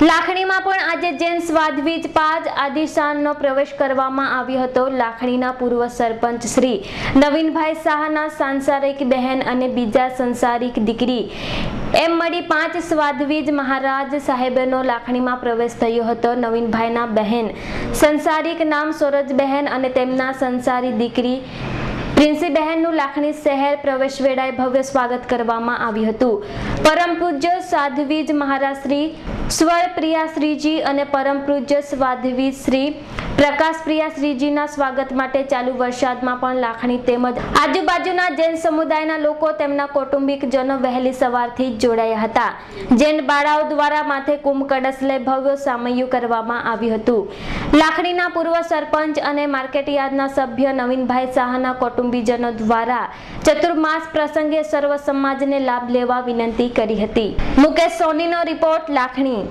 લાખણીમાં પણ આજે જૈન સ્વાદવીજ પાજ આદિશાનનો પ્રવેશ કરવામાં આવ્યો હતો. લાખણીના પૂર્વ સરપંચ શ્રી નવીનભાઈ શાહના સાંસારિક બહેન અને બીજા સંસારિક દીકરી એમ મળી પાંચ સ્વાદવીજ મહારાજ સાહેબનો લાખણીમાં પ્રવેશ થયો હતો. નવીનભાઈના બહેન સંસારિક નામ સોરજબહેન અને તેમના સંસારી દીકરી પ્રિન્સીબહેનનું લાખણી શહેર પ્રવેશ વેળાએ ભવ્ય સ્વાગત કરવામાં આવ્યું હતું. પરમ પૂજ્ય સાધ્વીજ મહારાજ શ્રી સ્વર પ્રિયાશ્રીજી અને પરમ પૂજ્ય સ્વાધવી શ્રી પ્રકાશ પ્રિયા શ્રીજીના સ્વાગત માટે ચાલુ વરસાદમાં પણ લાખણી તેમજ આજુબાજુના જૈન સમુદાયના લોકો તેમના કૌટુંબિકજનો વહેલી સવારથી જ જોડાયા હતા. જૈન બાળાઓ દ્વારા માથે કુંભ કળશ લઈ ભવ્ય સામૈયું કરવામાં આવ્યું હતું. લાખણીના પૂર્વ સરપંચ અને માર્કેટયાર્ડના સભ્ય નવીનભાઈ શાહના કૌટુંબીજનો દ્વારા ચતુર્માસ પ્રસંગે સર્વ સમાજને લાભ લેવા વિનંતી કરી હતી. મુકેશ સોનીનો રિપોર્ટ, લાખણી.